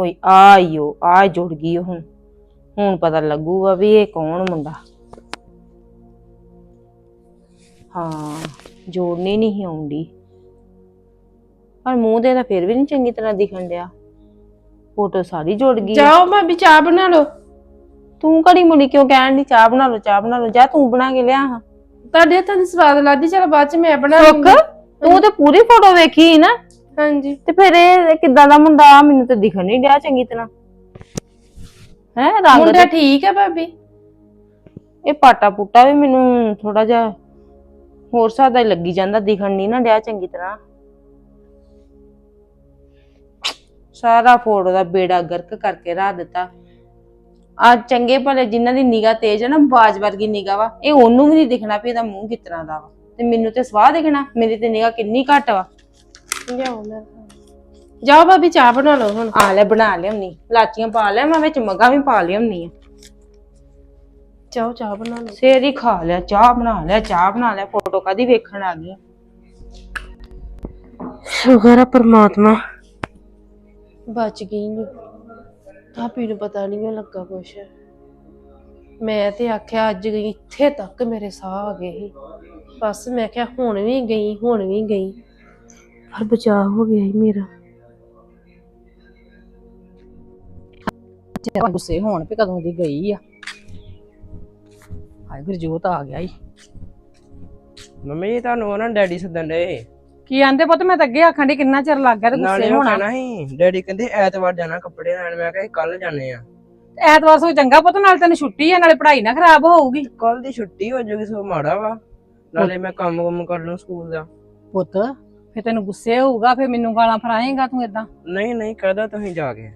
ਹੋਈ ਆਇਓ ਆ ਜੁੜ ਗਈ ਉਹ ਹੁਣ। ਹੁਣ ਪਤਾ ਲੱਗੂਗਾ ਵੀ ਇਹ ਕੌਣ ਮੁੰਡਾ। ਹਾਂ ਜੋੜਨੀ ਨਹੀਂ ਆਉਂਦੀ। ਪਰ ਮੂੰਹ ਦੇ ਤਾਂ ਫਿਰ ਵੀ ਨਹੀਂ ਚੰਗੀ ਤਰ੍ਹਾਂ ਦਿਖਣ ਡਿਆ। ਫੋਟੋ ਸਾਰੀ ਜੁੜ ਗਈ। ਜਾਓ ਭਾਬੀ ਚਾਹ ਬਣਾ ਲਓ। ਤੂੰ ਘੜੀ ਮੁੜੀ ਕਿਉਂ ਕਹਿਣ ਦੀ ਚਾਹ ਬਣਾ ਲਓ ਚਾਹ ਬਣਾ ਲਓ। ਜਾ ਤੂੰ ਬਣਾ ਕੇ ਲਿਆ ਹਾਂ। ਤੁਹਾਡੇ ਹੱਥਾਂ ਦੀ ਸਵਾਦ ਲੱਗਦੀ ਚਲ ਬਾਅਦ ਚ ਮੈਂ ਬਣਾ ਸੁੱਖ ਤੂੰ ਤੇ ਪੂਰੀ ਫੋਟੋ ਵੇਖੀ ਨਾ। ਹਾਂਜੀ। ਤੇ ਫਿਰ ਇਹ ਕਿੱਦਾਂ ਦਾ ਮੁੰਡਾ? ਆ? ਮੈਨੂੰ ਤਾਂ ਦਿਖਣ ਨਹੀਂ ਡਿਆ ਚੰਗੀ ਤਰ੍ਹਾਂ। ਹੈ ਰੰਗ ਮੁੰਡਾ ਤੇ- ਠੀਕ ਹੈ ਭਾਬੀ? ਇਹ ਪਾਟਾ ਪੁੱਟਾ ਵੀ ਮੈਨੂੰ ਥੋੜਾ ਜਿਹਾ ਹੋਰ ਹਿਸਾਬ ਦਾ ਹੀ ਲੱਗੀ ਜਾਂਦਾ ਦਿਖਣ ਨਹੀਂ ਨਾ ਡਿਆ ਚੰਗੀ ਤਰ੍ਹਾਂ। ਸਾਰਾ ਫੋਟੋ ਦਾ ਬੇੜਾ ਗਰਕ ਕਰਕੇ ਰੱਖ ਦਿੱਤਾ। ਆ ਚੰਗੇ ਭਲੇ ਜਿਨ੍ਹਾਂ ਦੀ ਨਿਗਾਹ ਤੇਜ਼ ਹੈ ਨਾ ਬਾਜ ਵਰਗੀ ਨਿਗਾਹ ਵਾ। ਇਹ ਉਹਨੂੰ ਵੀ ਨਹੀਂ ਦਿਖਣਾ ਵੀ ਇਹਦਾ ਮੂੰਹ ਤਰ੍ਹਾਂ ਦਾ ਵਾ। ਤੇ ਮੈਨੂੰ ਤੇ ਸਵਾਹ ਦਿਖਣਾ ਮੇਰੀ ਤੇ ਨਿਗਾਹ ਕਿੰਨੀ ਘੱਟ ਵਾ। ਜਾਓ ਮੈਂ। ਜਾਓ ਭਾਬੀ ਚਾਹ ਬਣਾ ਲਓ ਹੁਣ। ਆ ਲੈ ਬਣਾ ਲਿਆਉਣੀ। ਲਾਚੀਆਂ ਪਾ ਲਿਆ ਮੈਂ ਵਿੱਚ ਮਗਾ ਵੀ ਪਾ ਲਿਆਉਣੀ ਆ। ਜਾਓ ਚਾਹ ਬਣਾ ਲਓ। ਸੇਰ ਹੀ ਖਾ ਲਿਆ ਚਾਹ ਬਣਾ ਲਿਆ ਚਾਹ ਬਣਾ ਲਿਆ ਫੋਟੋ ਕਦੀ ਵੇਖਣ ਆ ਗਈ ਸ਼ੁਕਰ ਹੈ ਪਰਮਾਤਮਾ। ਬਚ ਗਈ ਨੀ। ਭਾਬੀ ਨੂੰ ਪਤਾ ਨਹੀਂ ਉਹ ਲੱਗਾ ਕੁਛ। ਮੈਂ ਤੇ ਆਖਿਆ ਅੱਜ ਗਈ ਇੱਥੇ ਤੱਕ ਮੇਰੇ ਸਾਹ ਆ ਗਏ ਸੀ। ਬਸ ਮੈਂ ਕਿਹਾ ਹੁਣ ਵੀ ਗਈ ਹੁਣ ਵੀ ਗਈ। ਪਰ ਬਚਾਅ ਹੋ ਗਿਆ ਸੀ ਮੇਰਾ। ਤੇ ਗੁੱਸੇ ਹੋਣ ਵੀ ਕਦੋਂ ਦੀ ਗਈ ਆ। ਹਾਏ ਗੁਰਜੋਤ ਆ ਗਿਆ ਈ। ਮੰਮੀ ਤੁਹਾਨੂੰ ਉਹਨਾਂ ਡੈਡੀ ਸੱਦਣ ਦੇ ਕੀ ਆਂਦੇ ਪੁੱਤ? ਮੈਂ ਤਾਂ ਅੱਗੇ ਆਖਣ ਦੀ ਕਿੰਨਾ ਚਿਰ ਲੱਗ ਗਿਆ ਤੇ ਨਾਲੇ ਗੁੱਸੇ ਉਹ ਹੋਣਾ। ਕਹਿਣਾ ਸੀ ਡੈਡੀ ਕਹਿੰਦੇ ਐਤਵਾਰ ਜਾਣਾ ਕੱਪੜੇ ਲੈਣ ਮੈਂ ਕਿਹਾ ਕੱਲ ਜਾਣੇ ਆ। ਐਤਵਾਰ ਸੋ ਚੰਗਾ ਪੁੱਤ ਨਾਲ ਤੈਨੂੰ ਛੁੱਟੀ ਆ ਨਾਲੇ ਪੜ੍ਹਾਈ ਨਾ ਖਰਾਬ ਹੋਊਗੀ। ਕੱਲ ਦੀ ਛੁੱਟੀ ਹੋ ਜਾਊਗੀ ਸੋ ਮਾੜਾ ਵਾ। ਨਾਲੇ ਮੈਂ ਕੰਮ ਕੁਮ ਕਰ ਲੂੰ ਸਕੂਲ ਦਾ। ਪੁੱਤ ਫੇ ਤੈਨੂੰ ਗੁੱਸੇ ਹੋਊਗਾ ਫੇ ਮੈਨੂੰ ਗਾਲਾਂ ਫਰਾਏਗਾ ਤੂੰ ਇਦਾਂ ਨਹੀਂ ਨਹੀਂ ਕਹਦਾ ਤੁਸੀਂ ਜਾ ਕੇ।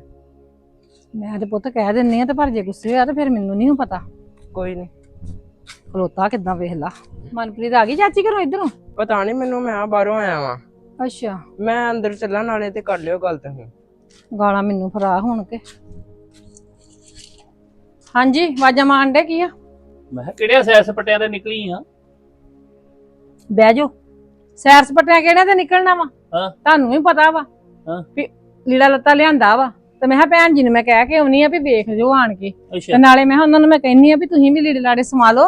ਮੈਂ ਤੇ ਪੁੱਤ ਕਹਿ ਦਿੰਨੀ ਆ ਤੇ ਪਰ ਜੇ ਗੁੱਸੇ ਹੋਇਆ ਤੇ ਫਿਰ ਮੈਨੂੰ ਨਹੀਂ ਪਤਾ। ਕੋਈ ਨਹੀਂ ਖਲੋਤਾ ਕਿਦਾਂ ਵੇਖ ਲਾ। ਮਨਪ੍ਰੀਤ ਆ ਗਈ ਚਾਚੀ ਘਰੋਂ ਇਧਰੋਂ? ਪਤਾ ਨਹੀਂ ਮੈਨੂੰ ਮੈਂ ਬਾਹਰੋਂ ਆਇਆ ਵਾਂ। ਅੱਛਾ। ਮੈਂ ਅੰਦਰ ਚੱਲਾਂ ਨਾਲੇ ਤੇ ਕਰ ਲਿਓ ਗੱਲ ਤੁਸੀਂ। ਗਾਲਾਂ ਮੈਨੂੰ ਫਰਾ ਹੋਣ ਕੇ। ਹਾਂਜੀ ਵਾਜਾ ਮਾਰਨ ਡੇ ਕੀ ਆ? ਮੈਂ ਕਿਹਾ ਕਿਹੜੇ ਸੈਰ ਸਪਟਿਆਂ ਤੇ ਨਿਕਲੀ ਆ? ਬਹਿ ਜਾਓ। ਸੈਰ ਸਪੱਟਿਆਂ ਕਿਹੜੇ ਤੇ ਨਿਕਲਣਾ ਵਾ? ਹਾਂ। ਤੁਹਾਨੂੰ ਵੀ ਪਤਾ ਵਾ ਹਾਂ। ਵੀ ਲੀੜਾ ਲੱਤਾ ਲਿਆਂਦਾ ਵਾ। ਤੇ ਮੈਂ ਕਿਹਾ ਭੈਣ ਜੀ ਨੂੰ ਮੈਂ ਕਹਿ ਕੇ ਆਉਣੀ ਆ ਵੀ ਵੇਖ ਜੋ ਆਣ ਕੇ। ਤੇ ਨਾਲੇ ਮੈਂ ਉਹਨਾਂ ਨੂੰ ਮੈਂ ਕਹਿੰਨੀ ਆ ਵੀ ਤੁਸੀਂ ਵੀ ਲੀੜੇ ਲਾੜੇ ਸਮਾ ਲਓ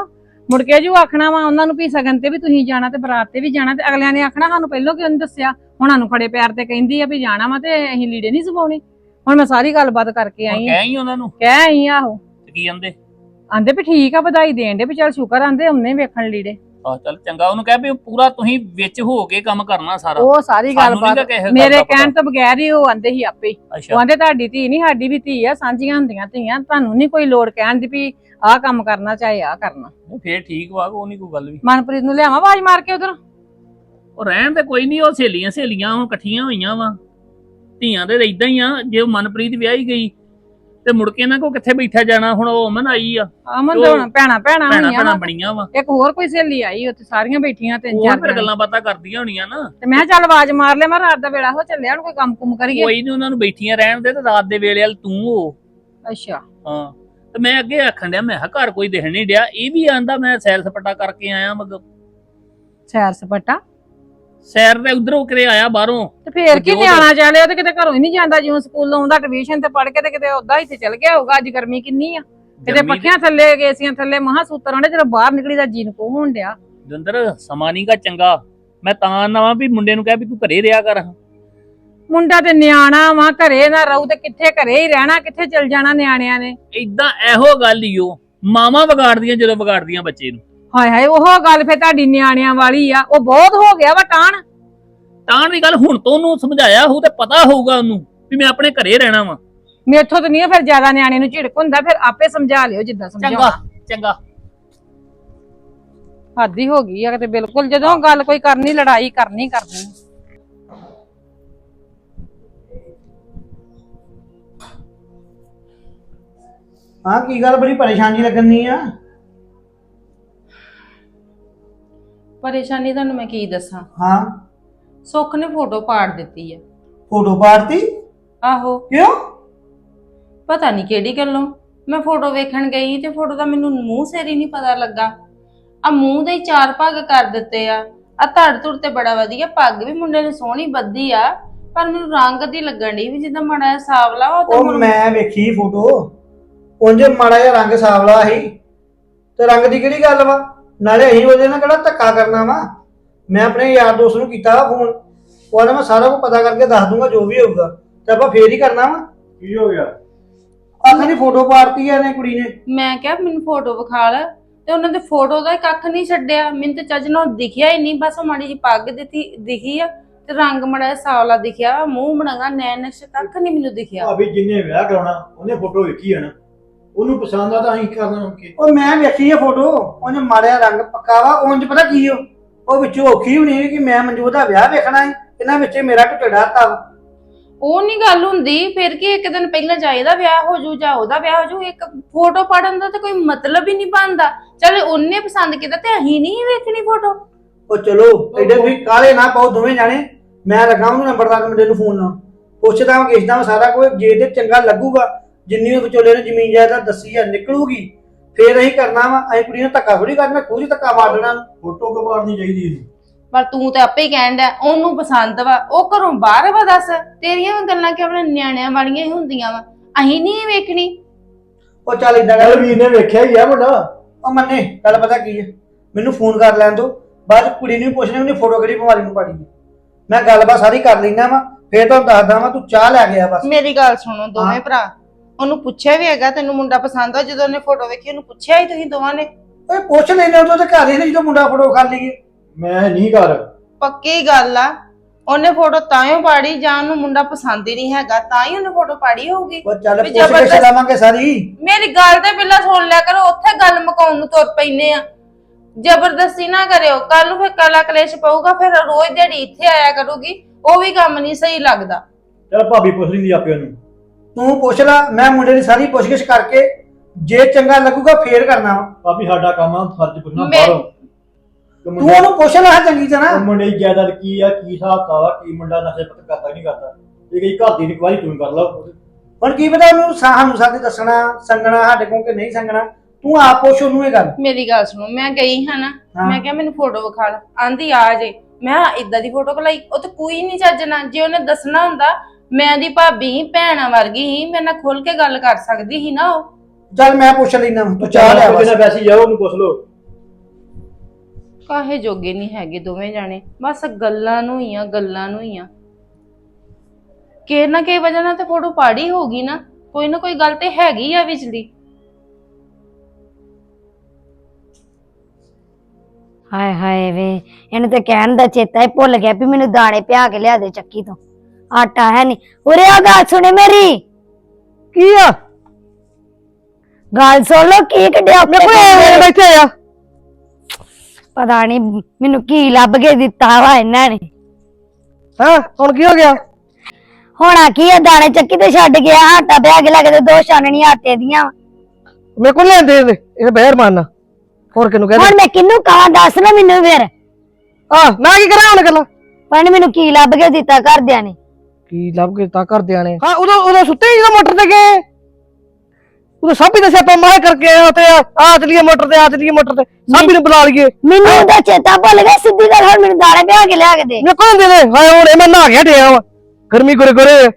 ਮੁੜ ਕੇ ਜੋ ਆਖਣਾ ਵਾ ਉਹਨਾਂ ਨੂੰ ਵੀ ਸਗਨ ਤੇ ਵੀ ਤੁਸੀਂ ਜਾਣਾ ਤੇ ਬਰਾਤ ਤੇ ਵੀ ਜਾਣਾ ਤੇ ਅਗਲਿਆਂ ਨੇ ਆਖਣਾ ਸਾਨੂੰ ਪਹਿਲਾਂ ਕਿਉਂ ਨਹੀਂ ਦੱਸਿਆ? ਹੁਣ ਸਾਨੂੰ ਖੜੇ ਪੈਰ ਤੇ ਕਹਿੰਦੀ ਆ ਵੀ ਜਾਣਾ ਵਾ ਤੇ ਅਸੀਂ ਲੀੜੇ ਨਹੀਂ ਸਮਾਉਣੇ ਹੁਣ ਮੈਂ ਸਾਰੀ ਗੱਲਬਾਤ ਕਰਕੇ ਆਈ ਆ। ਕਹਿ ਹੀ ਉਹਨਾਂ ਨੂੰ? ਕਹਿ ਆਈ ਆਹੋ ਕੀ ਕਹਿੰਦੇ ਆਂਦੇ ਵੀ ਠੀਕ ਆ ਵਧਾਈ ਦੇਣ ਦੇ ਵੀ ਚੱਲ ਸ਼ੁਕਰ ਆਂਦੇ ਉਹਨੇ ਵੇਖਣ ਲੀੜੇ। ਆ ਚੱਲ ਚੰਗਾ ਉਹਨੂੰ ਕਹਿ ਵੀ ਪੂਰਾ ਤੁਸੀਂ ਵਿੱਚ ਹੋ ਕੇ ਕੰਮ ਕਰਨਾ ਸਾਰਾ। ਉਹ ਸਾਰੀ ਸਾਨੂੰ ਨੀ ਗੱਲਬਾਤ ਤਾਂ ਕਿਸੇ ਗੱਲ ਮੇਰੇ ਦਾ ਪਤਾ। ਕਹਿਣ ਤੋਂ ਬਗੈਰ ਹੀ ਉਹ ਆਂਦੇ ਸੀ ਆਪੇ ਹੀ। ਉਹ ਅੱਛਾ ਆਂਦੇ ਤੁਹਾਡੀ ਧੀ ਨਹੀਂ ਸਾਡੀ ਵੀ ਧੀ ਆ ਸਾਂਝੀਆਂ ਹੁੰਦੀਆਂ ਧੀਆਂ ਤੁਹਾਨੂੰ ਨਹੀਂ ਕੋਈ ਲੋੜ ਕਹਿਣ ਦੀ ਵੀ ਆਹ ਕੰਮ ਕਰਨਾ ਚਾਹੇ ਆਹ ਕਰਨਾ। ਫੇਰ ਠੀਕ ਵਾ ਉਹ ਨਹੀਂ ਕੋਈ ਗੱਲ ਵੀ। ਮਨਪ੍ਰੀਤ ਨੂੰ ਲਿਆਵਾਂ ਆਵਾਜ਼ ਮਾਰ ਕੇ ਉਧਰ? ਉਹ ਰਹਿਣ ਤੇ ਕੋਈ ਨਹੀਂ ਉਹ ਸਹੇਲੀਆਂ ਸਹੇਲੀਆਂ ਹੁਣ ਇਕੱਠੀਆਂ ਹੋਈਆਂ ਵਾ। ਧੀਆਂ ਦੇ ਇਦਾਂ ਹੀ ਆ ਜੇ ਉਹ ਮਨਪ੍ਰੀਤ ਵਿਆਹੀ ਗਈ ਤੇ ਮੁੜ ਕੇ ਇਹਨਾਂ ਕੋ ਕਿੱਥੇ ਬੈਠਾ ਜਾਣਾ ਹੁਣ ਉਹ ਅਮਨ ਆਈ ਆ। ਅਮਨ ਤਾਂ ਹੁਣ ਭੈਣਾ ਭੈਣਾ ਭੈਣਾ ਹੋਈਆਂ ਭੈਣਾ ਵਾਂ। ਬਣੀਆਂ ਵਾ। ਇੱਕ ਹੋਰ ਕੋਈ ਸਹੇਲੀ ਆਈ ਉੱਥੇ ਸਾਰੀਆਂ ਬੈਠੀਆਂ ਤਿੰਨ ਉਹ ਚਾਰ ਫਿਰ। ਗੱਲਾਂ ਬਾਤਾਂ ਕਰਦੀਆਂ ਹੋਣੀਆਂ ਨਾ। ਤੇ ਮੈਂ ਕਿਹਾ ਚੱਲ ਆਵਾਜ਼ ਮਾਰ ਲੈ ਮੈਂ ਰਾਤ ਦਾ ਵੇਲਾ ਹੋ ਚੱਲਿਆ ਹੁਣ ਕੋਈ ਕੰਮ ਕੁਮ ਕਰੀਏ। ਕੋਈ ਨਹੀਂ ਉਹਨਾਂ ਨੂੰ ਬੈਠੀਆਂ ਰਹਿਣ ਦੇ ਤੇ ਰਾਤ ਦੇ ਵੇਲੇ ਵਾਲ ਤੂੰ ਹੋ। ਅੱਛਾ। ਹਾਂ। ਤੇ ਮੈਂ ਅੱਗੇ ਆਖਣ ਡਿਆ ਮੈਂ ਕਿਹਾ ਘਰ ਕੋਈ ਦਿਖਣ ਨਹੀਂ ਡਿਆ। ਇਹ ਵੀ ਆਂਦਾ ਮੈਂ ਸੈਰ ਸਪਾਟਾ ਕਰਕੇ ਆਇਆ ਮਤਲਬ ਸੈਰ ਸਪਾਟਾ? ਸੈਰ ਤੇ ਉਧਰੋਂ ਕਿਤੇ ਆਇਆ ਬਾਹਰੋਂ ਤੇ ਫੇਰ ਕੀ। ਨਿਆਣਾ ਚੱਲਿਆ ਤੇ ਕਿਤੇ ਘਰੋਂ ਹੀ ਨਹੀਂ ਜਾਂਦਾ ਜਿਉਂ ਸਕੂਲੋਂ ਆਉਂਦਾ ਟਿਊਸ਼ਨ ਤੇ ਪੜ ਕੇ ਤੇ ਕਿਤੇ ਉਦਾਂ ਇੱਥੇ ਚੱਲ ਗਿਆ ਹੋਊਗਾ ਅੱਜ ਗਰਮੀ ਕਿੰਨੀ ਆ। ਕਿਤੇ ਪੱਖਿਆਂ ਥੱਲੇ ਗੇਸੀਆਂ ਥੱਲੇ ਮਹਾ ਸੂਤਰਾਂ ਦੇ ਜਦੋਂ ਬਾਹਰ ਨਿਕਲੀ ਦਾ ਜੀਨ ਕੋ ਹੋਣ ਡਿਆ। ਦੰਦਰ ਸਮਾਂ ਨੀ ਗਾ ਚੰਗਾ। ਮੈਂ ਤਾਂ ਨਾ ਵਾਂ ਮੁੰਡੇ ਨੂੰ ਕਹਿ ਵੀ ਤੂੰ ਘਰੇ ਰਿਹਾ ਕਰ। ਮੁੰਡਾ ਤੇ ਨਿਆਣਾ ਵਾ ਘਰੇ ਨਾ ਰਹੂ ਤੇ ਕਿੱਥੇ ਘਰੇ ਹੀ ਰਹਿਣਾ ਕਿੱਥੇ ਚਲ ਜਾਣਾ ਨਿਆਣਿਆਂ ਨੇ। ਇਦਾਂ ਇਹੋ ਗੱਲ ਈ ਓ ਮਾਵਾਂ ਵਿਗਾੜਦੀਆਂ ਜਦੋਂ ਵਿਗਾੜਦੀਆਂ ਬੱਚੇ ਨੂੰ। ਹਾਏ ਹਾਏ ਉਹ ਗੱਲ ਫੇ ਤੁਹਾਡੀ ਨਿਆਣਿਆਂ ਵਾਲੀ ਆ। ਉਹ ਬਹੁਤ ਹੋ ਗਿਆ ਵਾ ਟਾਣ। ਤਾਂ ਦੀ ਗੱਲ ਹੁਣ ਤੋਂ ਉਹਨੂੰ ਸਮਝਾਇਆ ਹੋਊ ਤੇ ਪਤਾ ਹੋਊਗਾ ਉਹਨੂੰ ਵੀ ਮੈਂ ਆਪਣੇ ਘਰੇ ਰਹਿਣਾ ਵਾਂ। ਮੇਥੋਂ ਤਾਂ ਨਹੀਂ ਫਿਰ ਜ਼ਿਆਦਾ ਨਿਆਣੇ ਨੂੰ ਝਿੜਕ ਹੁੰਦਾ ਫਿਰ ਆਪੇ ਸਮਝਾ ਲਿਓ ਜਿੱਦਾਂ ਚੰਗਾ ਸਮਝਾਉਣਾ ਚੰਗਾ। ਹੱਦ ਹੀ ਹੋ ਗਈ ਆ ਕਿਤੇ ਬਿਲਕੁਲ ਜਦੋਂ ਗੱਲ ਕੋਈ ਕਰਨੀ ਲੜਾਈ ਕਰਨੀ ਕਰਨੀ। ਹਾਂ ਕੀ ਗੱਲ ਬੜੀ ਪਰੇਸ਼ਾਨੀ ਲੱਗਣੀ ਆ? ਪਰੇਸ਼ਾਨੀ ਤੁਹਾਨੂੰ ਮੈਂ ਕੀ ਦੱਸਾਂ? ਹਾਂ। ਸੁੱਖ ਨੇ ਫੋਟੋ ਪਾੜ ਦਿੱਤੀ ਹੈ ਫੋਟੋ ਪਾੜਤੀ? ਆਹੋ। ਕਿਉਂ? ਪਤਾ ਨਹੀਂ ਕਿਹੜੀ ਗੱਲੋਂ। ਮੈਂ ਫੋਟੋ ਵੇਖਣ ਗਈ ਤੇ ਫੋਟੋ ਦਾ ਮੈਨੂੰ ਮੂੰਹ ਸਿਰ ਹੀ ਨਹੀਂ ਪਤਾ ਲੱਗਾ। ਆ ਮੂੰਹ ਦੇ ਹੀ ਚਾਰ ਭਾਗ ਕਰ ਦਿੱਤੇ ਆ। ਆ ਧੜ ਧੁੜ ਤੇ ਬੜਾ ਵਧੀਆ ਪੱਗ ਵੀ ਮੁੰਡੇ ਨੇ ਸੋਹਣੀ ਬੱਧੀ ਆ। ਪਰ ਮੈਨੂੰ ਰੰਗ ਦੀ ਲੱਗਣ ਦੀ ਵੀ ਜਿੱਦਾਂ ਮਾੜਾ ਜਿਹਾ ਸਾਵਲਾ ਤੇ ਉਹ ਹੁਣ ਮੈਂ ਵੇਖੀ ਫੋਟੋ। ਉਂਝ ਮਾੜਾ ਜਿਹਾ ਰੰਗ ਸਾਵਲਾ ਸੀ। ਤੇ ਰੰਗ ਦੀ ਕਿਹੜੀ ਗੱਲ ਵਾ? ਨਾਲੇ ਅਸੀਂ ਉਹਦੇ ਨਾਲ ਕਿਹੜਾ ਧੱਕਾ ਕਰਨਾ ਵਾ? ਮੈਂ ਆਪਣੇ ਯਾਰ ਦੋਸਤ ਨੂੰ ਕੀਤਾ ਵਾ ਫੋਨ। ਉਹ ਕਹਿੰਦਾ ਮੈਂ ਸਾਰਾ ਕੁਝ ਪਤਾ ਕਰਕੇ ਦੱਸ ਦੂੰਗਾ ਜੋ ਵੀ ਹੋਊਗਾ। ਤੇ ਆਪਾਂ ਫੇਰ ਹੀ ਕਰਨਾ ਵਾ। ਕੀ ਹੋ ਗਿਆ? ਆਖਰੀ ਫੋਟੋ ਪਾਰਤੀ ਆ ਨੇ ਕੁੜੀ ਨੇ। ਮੈਂ ਕਿਹਾ ਮੈਨੂੰ ਫੋਟੋ ਵਿਖਾ ਲੈ ਤੇ ਉਹਨਾਂ ਦੇ ਫੋਟੋ ਦਾ ਕੱਖ ਨਹੀਂ ਛੱਡਿਆ। ਮੈਨੂੰ ਤੇ ਚੱਜ ਨਾਲ ਦਿਖਿਆ ਹੀ ਨਹੀਂ। ਬਸ ਉਹ ਮਾੜੀ ਜੀ ਪੱਗ ਦਿੱਤੀ ਦਿਖੀ ਆ। ਤੇ ਰੰਗ ਮੜਾ ਸਾਵਲਾ ਦਿਖਿਆ। ਮੂੰਹ ਬਣਾਗਾ ਨੈਨਸ਼ ਕੱਖ ਨਹੀਂ ਮੈਨੂੰ ਦਿਖਿਆ। ਭਾਬੀ ਜਿੰਨੇ ਵਿਆਹ ਕਰਾਉਣਾ ਉਹਨੇ ਫੋਟੋ ਵੇਖੀ ਹੈ ਨਾ। ਉਹਨੂੰ ਪਸੰਦ ਆ ਤਾਂ ਅਸੀਂ ਕਰਨਾ ਕੀ ਉਹ ਮੈਂ ਵੇਖੀ ਆ ਫੋਟੋ ਉਹਨੇ ਮਾੜਿਆ ਰੰਗ ਪੱਕਾ ਵਾ ਉਂਝ ਪਤਾ ਕੀ ਉਹ ਉਹ ਵਿੱਚੋਂ ਔਖੀ ਹੋਣੀ ਹੈ ਕਿ ਮੈਂ ਮਨਜੋਤ ਦਾ ਵਿਆਹ ਵੇਖਣਾ ਹੈ ਇਹਨਾਂ ਵਿੱਚ ਮੇਰਾ ਢਿੱਡਾ ਤਾ ਉਹ ਨਹੀਂ ਗੱਲ ਹੁੰਦੀ ਫਿਰ ਕੀ ਇੱਕ ਦਿਨ ਪਹਿਲਾਂ ਜਾਏਦਾ ਵਿਆਹ ਹੋ ਜੂ ਜਾਂ ਉਹਦਾ ਵਿਆਹ ਹੋ ਜੂ ਇੱਕ ਫੋਟੋ ਪੜਨ ਦਾ ਤਾਂ ਕੋਈ ਮਤਲਬ ਹੀ ਨਹੀਂ ਬਣਦਾ। ਚਲ ਉਹਨੇ ਪਸੰਦ ਕੀਤਾ ਤੇ ਅਸੀਂ ਨਹੀਂ ਵੇਖਣੀ ਫੋਟੋ। ਉਹ ਚਲੋ ਐਡੇ ਵੀ ਕਾਲੇ ਨਾ ਪਾਓ ਦੋਵੇਂ ਜਾਣੇ। ਮੈਂ ਲੱਗਾ ਉਹਨੂੰ ਨੰਬਰਦਾਰ ਮੁੰਡੇ ਨੂੰ ਫੋਨ ਲਾਉਣ ਪੁੱਛਦਾ ਹਾਂ ਕਿਸਦਾ ਸਾਰਾ ਕੁਝ ਜੇ ਤੇ ਚੰਗਾ ਲੱਗੂਗਾ ਜਿੰਨੀ ਉਹ ਵਿਚੋਲੇ ਨੇ ਜ਼ਮੀਨ ਜਾਇਦਾਦ ਦੱਸੀ ਆ ਨਿਕਲੂਗੀ ਫੇਰ ਅਸੀਂ ਕਰਨਾ ਵਾ ਅਸੀਂ ਕੁੜੀ ਨੂੰ ਧੱਕਾ ਥੋੜੀ ਕਰਨਾ ਖੂਜ ਧੱਕਾ ਮਾਰ ਦੇਣਾ। ਫੋਟੋ ਕਬਾੜਨੀ ਚਾਹੀਦੀ ਇਹਨੂੰ ਪਰ ਤੂੰ ਤੇ ਆਪੇ ਹੀ ਕਹਿਣ ਡਿਆ ਉਹਨੂੰ ਪਸੰਦ ਵਾ ਉਹ ਘਰੋਂ ਬਾਹਰ ਵਾ ਦੱਸ ਤੇਰੀਆਂ ਵੀ ਗੱਲਾਂ ਕਿ ਆਪਣੇ ਨਿਆਣਿਆਂ ਵਾਲੀਆਂ ਹੀ ਹੁੰਦੀਆਂ ਵਾ ਅਸੀਂ ਨਹੀਂ ਵੇਖਣੀ। ਉਹ ਚੱਲ ਇਦਾਂ ਚੱਲ ਕਰ ਵੀਰ ਨੇ ਵੇਖਿਆ ਹੀ ਆ ਮੁੰਡਾ। ਉਹ ਮੰਨੇ ਗੱਲ ਪਤਾ ਕੀ ਹੈ ਮੈਨੂੰ ਫੋਨ ਕਰ ਲੈਣ ਦੋ ਬਾਅਦ 'ਚ ਕੁੜੀ ਨੂੰ ਵੀ ਪੁੱਛਣਾ ਉਹਨੇ ਫੋਟੋ ਕਿਹੜੀ ਬਿਮਾਰੀ ਨੂੰ ਪਾੜੀ ਹੈ ਮੈਂ ਗੱਲਬਾਤ ਸਾਰੀ ਕਰ ਲੈਣਾ ਵਾ ਫੇਰ ਤੁਹਾਨੂੰ ਦੱਸਦਾ ਵਾ ਤੂੰ ਚਾਹ ਲੈ ਗਿਆ ਬਸ। ਮੇਰੀ ਗੱਲ ਸੁਣੋ ਦੋਵੇਂ। ਭਰਾ। ਉਹਨੂੰ ਪੁੱਛਿਆ ਵੀ ਹੈਗਾ ਤੈਨੂੰ ਮੁੰਡਾ ਪਸੰਦ ਆ? ਜਦੋਂ ਉਹਨੇ ਫੋਟੋ ਵੇਖੀ ਉਹਨੂੰ ਪੁੱਛਿਆ ਹੀ ਤੁਸੀਂ ਦੋਵਾਂ ਨੇ? ਓਏ ਪੁੱਛ ਲੈਣੇ ਉਹ ਤਾਂ ਘਰ ਹੀ ਨੇ ਜਦੋਂ ਮੁੰਡਾ ਫੋਟੋ ਖਾ ਲਈਏ। ਮੈਂ ਨਹੀਂ ਕਰ। ਪੱਕੀ ਗੱਲ ਆ ਉਹਨੇ ਫੋਟੋ ਤਾਂ ਹੀ ਪਾੜੀ ਜਾਂ ਉਹਨੂੰ ਮੁੰਡਾ ਪਸੰਦ ਹੀ ਨਹੀਂ ਹੈਗਾ ਤਾਂ ਹੀ ਉਹਨੇ ਫੋਟੋ ਪਾੜੀ ਹੋਊਗੀ। ਉਹ ਚੱਲ ਵੀ ਪੁੱਛ ਕੇ ਜ਼ਬਰਦਸਤ- ਛਡਾਵਾਂਗੇ ਸਾਰੀ। ਮੇਰੀ ਗੱਲ ਤੇ ਪਹਿਲਾਂ ਸੁਣ ਲਿਆ ਕਰੋ ਉੱਥੇ ਗੱਲ ਮੁਕਾਉਣ ਨੂੰ ਤੁਰ ਪੈਨੇ ਆ। ਜ਼ਬਰਦਸਤੀ ਨਾ ਕਰਿਓ ਕੱਲ ਨੂੰ ਫਿਰ ਕਲਾ ਕਲੇਸ਼ ਪਊਗਾ ਫਿਰ ਰੋਜ਼ ਦਿਹਾੜੀ ਇੱਥੇ ਆਇਆ ਕਰੂਗੀ ਉਹ ਵੀ ਕੰਮ ਨਹੀਂ ਸਹੀ ਲੱਗਦਾ। ਚੱਲ ਭਾਬੀ ਪੁੱਛ ਲੈਂਦੀ ਆਪੇ ਉਹਨੂੰ। ਤੂੰ ਪੁੱਛ ਲੈ ਮੈਂ ਮੁੰਡੇ ਦੀ ਸਾਰੀ ਪੁੱਛਗਿੱਛ ਕਰਕੇ ਜੇ ਚੰਗਾ ਲੱਗੂਗਾ ਫੇਰ ਕਰਨਾ ਵਾ। ਭਾਬੀ ਸਾਡਾ ਕੰਮ ਆ ਫਰਜ਼ ਪੁੱਛਣਾ ਮੈਂ- ਬਾਹਰੋਂ। ਕਿ ਤੂੰ ਮੁੰਡਾ ਉਹਨੂੰ ਪੁੱਛ ਲੈ ਚੰਗੀ ਤਰ੍ਹਾਂ। ਮੁੰਡੇ ਦੀ ਜਾਇਦਾਦ ਕੀ ਆ ਕੀ ਹਿਸਾਬ ਵਾ ਕੀ ਮੁੰਡਾ ਨਸ਼ੇ ਪੱਤ ਕਰਦਾ ਨਹੀਂ ਕਰਦਾ। ਇਹ ਕਈ ਘਰ ਦੀ ਰਿਕਵਾਰੀ ਤੂੰ ਕਰ ਲਾ। ਹੁਣ ਕੀ ਪਤਾ ਉਹਨੂੰ ਸਾ- ਸਾਨੂੰ ਸਾਡੇ ਦੱਸਣਾ ਸੰਗਣਾ ਸਾਡੇ ਕੋਲ ਕਿ ਨਹੀਂ ਸੰਗਣਾ। ਤੂੰ ਆਪ ਪੁੱਛ ਉਹਨੂੰ ਇਹ ਗੱਲ। ਮੇਰੀ ਗੱਲ ਸੁਣੋ ਮੈਂ ਗਈ ਹਾਂ ਨਾ ਹਾਂ। ਮੈਂ ਕਿਹਾ ਮੈਨੂੰ ਫੋਟੋ ਵਿਖਾ ਲੈ। ਆਂਦੀ ਆ ਜੇ। ਮੈਂ ਇਦਾਂ ਦੀ ਫੋਟੋ ਕਲਾਈ? ਉਹ ਤੇ ਕੋਈ ਨਹੀਂ ਚੱਜਣਾ ਜੇ ਉਹਨੇ ਦੱਸਣਾ ਹੁੰਦਾ ਮੈਂ ਦੀ ਭਾਬੀ ਹੀ ਭੈਣਾਂ ਵਰਗੀ ਹੀ ਮੇਰੇ ਨਾਲ ਖੁੱਲ ਕੇ ਗੱਲ ਕਰ ਸਕਦੀ ਸੀ ਨਾ ਉਹ। ਚੱਲ ਮੈਂ ਪੁੱਛ ਲੈਣਾ ਤੂੰ ਚਾਹ ਲੈ ਬਸ। ਵੈਸੇ ਜਾਓ ਉਹਨੂੰ ਪੁੱਛ ਲਓ। ਕਾਹੇ ਜੋਗੇ ਨਹੀਂ ਹੈਗੇ ਦੋਵੇਂ ਜਾਣੇ। ਬਸ ਗੱਲਾਂ ਨੂੰ ਹੀ ਆ ਗੱਲਾਂ ਨੂੰ ਹੀ ਆ। ਕਿ ਨਾ ਕਿ ਵਜ੍ਹਾ ਨਾਲ ਤੇ ਫੋਟੋ ਪਾੜੀ ਹੋਗੀ ਨਾ। ਕੋਈ ਨਾ ਕੋਈ ਗੱਲ ਤੇ ਹੈਗੀ ਆ ਵਿਚਲੀ। ਹਾਏ ਹਾਏ ਵੇ ਇਹਨੂੰ ਤੇ ਕਹਿਣ ਦਾ ਚੇਤਾ ਹੀ ਭੁੱਲ ਗਿਆ ਵੀ ਮੈਨੂੰ ਦਾਣੇ ਪਿਆ ਕੇ ਲਿਆ ਦੇ ਚੱਕੀ ਤੋਂ। ਆਟਾ ਹੈ ਨਹੀਂ। ਉਰੇ ਆ ਗੱਲ ਸੁਣੇ ਮੇਰੀ। ਕੀ ਆ? ਗੱਲ ਸੁਣ ਲੋ ਕੀ ਕੱਢਿਆ ਮੈਂ ਕੋਈ ਐਵੇਂ ਬੈਠੇ ਆ। ਪਤਾ ਨਹੀਂ ਮੈਨੂੰ ਕੀ ਲੱਭ ਕੇ ਦਿੱਤਾ ਵਾ ਇਹਨਾਂ ਨੇ। ਹਾਂ? ਹੁਣ ਕੀ ਹੋ ਗਿਆ? ਹੋਣਾ ਕੀ ਆ ਦਾਣੇ ਚੱਕੀ ਤੇ ਛੱਡ ਗਿਆ ਆਟਾ ਕੇ ਲੈ ਕੇ ਤੇ ਦੋ ਛਾਨਣੀਆਂ ਆਟੇ ਦੀਆਂ। ਮੇਰੇ ਕੋਲ ਲੈਂਦੇ ਨੇ ਇਹ ਬਹਿਰ ਮਾਰਨਾ। ਹੋਰ ਕਿਨੂੰ ਕਹਿੰਦੇ ਹੁਣ ਮੈਂ ਕਿਹਨੂੰ ਕਹਾਂ ਦੱਸ ਨਾ ਮੈਨੂੰ ਫਿਰ। ਆ ਮੈਂ ਕੀ ਕਰਾਂ ਹੁਣ ਗੱਲਾਂ? ਪਰ ਮੈਨੂੰ ਕੀ ਲੱਭ ਕੇ ਦਿੱਤਾ ਘਰਦਿਆਂ ਨੇ। ਕੀ ਲੱਭ ਕੇ ਤਾਂ ਕਰਦਿਆਂ ਨੇ? ਹਾਂ ਉਦੋਂ ਉਦੋਂ ਸੁੱਤੇ ਹੀ ਜਦੋਂ ਮੋਟਰ ਤੇ ਗਏ। ਉਦੋਂ ਸਾਬੀ ਦਾ ਸਿਆਪਾ ਮਾਰ ਕਰਕੇ ਆਇਆ ਤੇ ਆ ਚਲੀਏ ਮੋਟਰ ਤੇ ਆ ਚਲੀਏ ਮੋਟਰ ਤੇ। ਸਾਬੀ ਨੂੰ ਬੁਲਾ ਲਈਏ। ਮੈਨੂੰ ਉਹਦਾ ਚੇਤਾ ਭੁੱਲ ਗਿਆ ਸਿੱਧੀ ਗੱਲ ਹੁਣ ਮੈਨੂੰ ਦਾਣੇ ਪਿਆ ਕੇ ਲਿਆ ਕੇ ਦੇ। ਮੈਂ ਕੋਣ ਦੇ ਦੇ ਹਾਏ ਹੁਣ ਇਹ ਮੈਂ ਨਹਾ ਗਿਆ ਠਿਆ ਵਾ। ਗਰਮੀ ਗੁਰੇ ਗੁਰੇ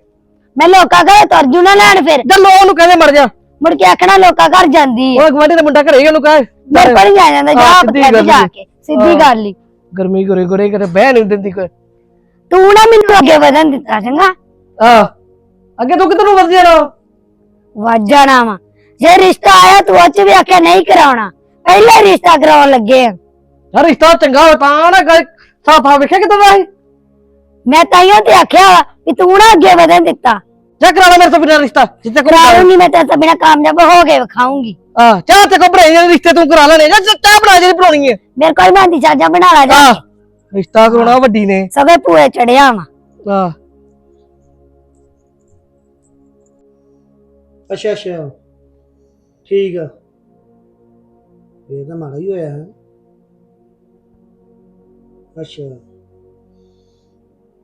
ਮੈਂ ਲੋਕਾਂ ਘਰੇ ਤੁਰ ਜੂ ਨਾ ਲੈਣ ਫਿਰ। ਜਦ ਲੋ ਉਹਨੂੰ ਕਹਿੰਦੇ ਮਰ ਜਾ। ਮੁੜ ਕੇ ਆਖਣਾ ਲੋਕਾਂ ਘਰ ਜਾਂਦੀ। ਉਹ ਗਵਾਂਢੀ ਦਾ ਮੁੰਡਾ ਘਰੇ ਹੀ ਉਹਨੂੰ ਕਹੇ। ਮੇਰੇ ਕੋਲ ਆ ਜਾਂਦਾ ਜਾ ਹਾਂ, ਤੇ ਜਾ ਹੀ। ਕੇ। ਸਿੱਧੀ ਹਾਂ। ਗੱਲ ਹੀ। ਗਰਮੀ ਗੁਰੇ ਗੁਰੇ ਕਿਤੇ ਬਹਿ ਨਹੀਂ ਦਿੰਦੀ ਕੋਈ। ਤੂੰ ਨਾ ਮੈਨੂੰ ਅੱਗੇ ਵਧਣ ਦਿੱਤਾ ਚੰਗਾ? ਆ ਅੱਗੇ ਤੂੰ ਕਿੱਧਰ ਨੂੰ ਵਧ ਜਾਣਾ? ਵੱਜ ਜਾਣਾ ਵਾ। ਜੇ ਰਿਸ਼ਤਾ ਆਇਆ ਤੂੰ ਅੱਜ ਵੀ ਆਖਿਆ ਨਹੀਂ ਕਰਾਉਣਾ। ਪਹਿਲੇ ਰਿਸ਼ਤਾ ਕਰਾਉਣ ਲੱਗੇ ਆ। ਯਾਰ ਰਿਸ਼ਤਾ ਚੰਗਾ ਹੋ ਤਾਂ ਨਾ ਗੱਲ ਸਾਫਾ ਵੇਖਿਆ ਕਿਦਾਂ ਦਾ ਸੀ? ਮੈਂ ਤਾਈਓ ਤੇ ਆਖਿਆ ਵਾ ਵੀ ਤੂੰ ਨਾ ਅੱਗੇ ਵਧਣ ਦਿੱਤਾ। ਜਾ ਕਰਾ ਲੈ ਮੇਰੇ ਤੋਂ ਬਿਨਾਂ ਰਿਸ਼ਤਾ ਜਿੱਤੇ ਕੋਈ ਕਰਾਉਂਗੀ ਮੈਂ ਤਾਂ ਬਿਨਾ ਕਾਮਯਾਬ ਹੋ ਕੇ ਵਿਖਾਉਂਗੀ। ਆ ਚਾਹ ਤੇ ਕੋ ਜਾਂਦੇ ਰਿਸ਼ਤੇ ਤੂੰ ਕਰਾ ਲੈਣੇ। ਜਾਂ ਚਾਹ ਬਣਾ ਜਿਹੜੀ ਬਣਾਉਣੀ ਹੈ। ਮੇਰੇ ਕੋਲ ਬੰਦੀ ਚਾਜਾ ਬਣਾ ਲਾ ਜਾ। ਰਿਸ਼ਤਾ ਕਰਾਉਣਾ ਵੱਡੀ ਨੇ। ਸਵੇ ਪੂਏ ਚੜਿਆ ਵਾ। ਆ ਅੱਛਾ ਅੱਛਾ। ਠੀਕ ਆ। ਇਹ ਤਾਂ ਮਾੜਾ ਹੀ ਹੋਇਆ ਹੈ। ਅੱਛਾ।